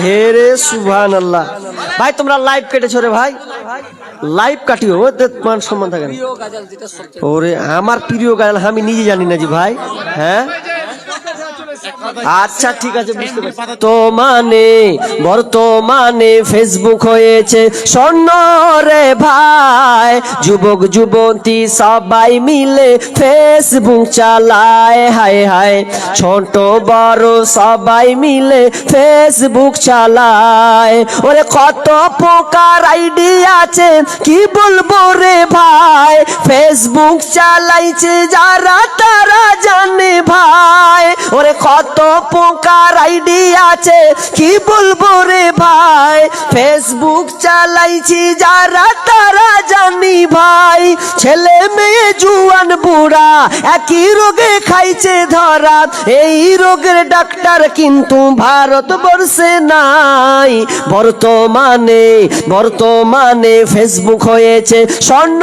হে রে সুভান আল্লাহ ভাই, তোমরা লাইভ কেটেছো রে ভাই। লাইভ কাটিও মান সম্মান থাকে ওরে, আমার প্রিয় গান আমি নিজে জানি না জি ভাই। হ্যাঁ? আচ্ছা ঠিক আছে তো মানে বর্তমানে ফেসবুক হয়েছে, স্বর্ণ রে ভাই। যুবক, যুবতী সবাই মিলে ফেসবুক চালায়। হায় হায়, ছোট, বড় সবাই মিলে ফেসবুক চালায়। ওরে কত প্রকার আইডি আছে, কি বলব রে ভাই? ফেসবুক চালাইছে যারা তারা জানে ভাই। ওরে কত পোকার আইডি আছে, কি বলব রে ভাই? ফেসবুক চালাইছি যারা তারা জানি ভাই। ছেলে মেয়ে জুয়ান বুড়া, একই রোগে খাইছে ধরা। এই রোগের ডাক্তার কিন্তু ভারতবর্ষে নাই। বর্তমানে বর্তমানে ফেসবুক হয়েছে স্বর্ণ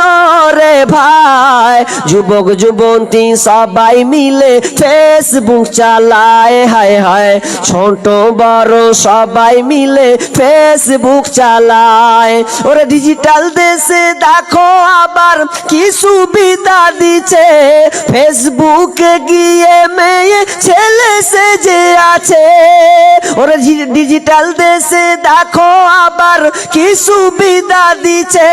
রে ভাই। যুবক, যুবতী সবাই মিলে ফেসবুক চালায়, হায় হায়। ছোট, বড় সবাই মিলে ফেসবুক চালায়। ওরে ডিজিটাল দেশে দেখো আবার কি সুবিধা দিছে। ফেসবুকে গিয়ে মেয়ে, ছেলে সেজে আছে। ওরে ডিজিটাল দেশে দেখো আবার কি সুবিধা দিছে।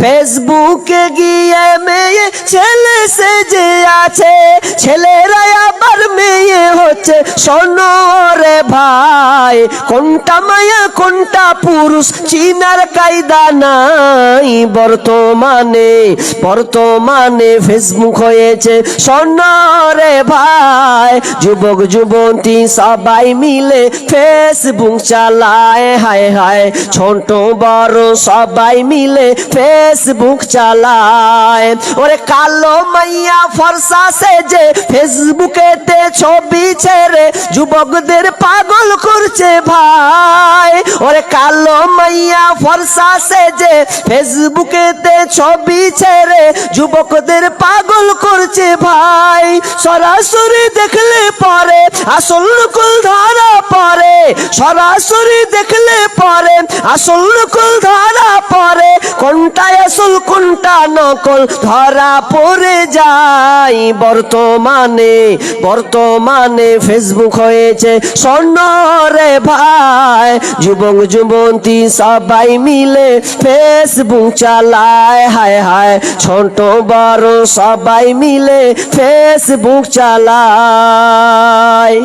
ফেসবুকে গিয়ে মেয়ে, ছেলে সেজে আছে। ছেলেরা আবার মেয়ে হচ্ছে শোনো রে ভাই, কোনটা মায়া, কোনটা পুরুষ? চিনার কায়দা নাই বর্তমানে। বর্তমানে ফেসবুক হয়েছে স্বর্ণ রে ভাই। যুবক যুবতী সবাই মিলে ফেসবুক চালায়। হায় হায়, ছোট বড় সবাই মিলে ফেসবুক চালায়। ওরে কালো মাইয়া ফর্সা সেজে ফেসবুকেতে ছবি ছেড়ে যুবকদের পাগল করছে ভাই। ওরে কালো মাইয়া ফর্সা সেজে ফেসবুকেতে ছবি ছেড়ে যুবকদের পাগল করছে ভাই। সরাসরি দেখলে পরে, আসল নকল ধরা পড়ে সরাসরি দেখলে পরে, আসল নকল ধরা পড়ে কোনটা আসল, কোনটা নকল, ধরা পড়ে যায় বর্তমানে। বর্তমানে ফেসবুক হয়েছে স্বর্ণ রে ভাই। যুবক, যুবতী সবাই মিলে ফেসবুক চালায়। হায় হায়, ছোট, বড় সবাই মিলে ফেসবুক চালায়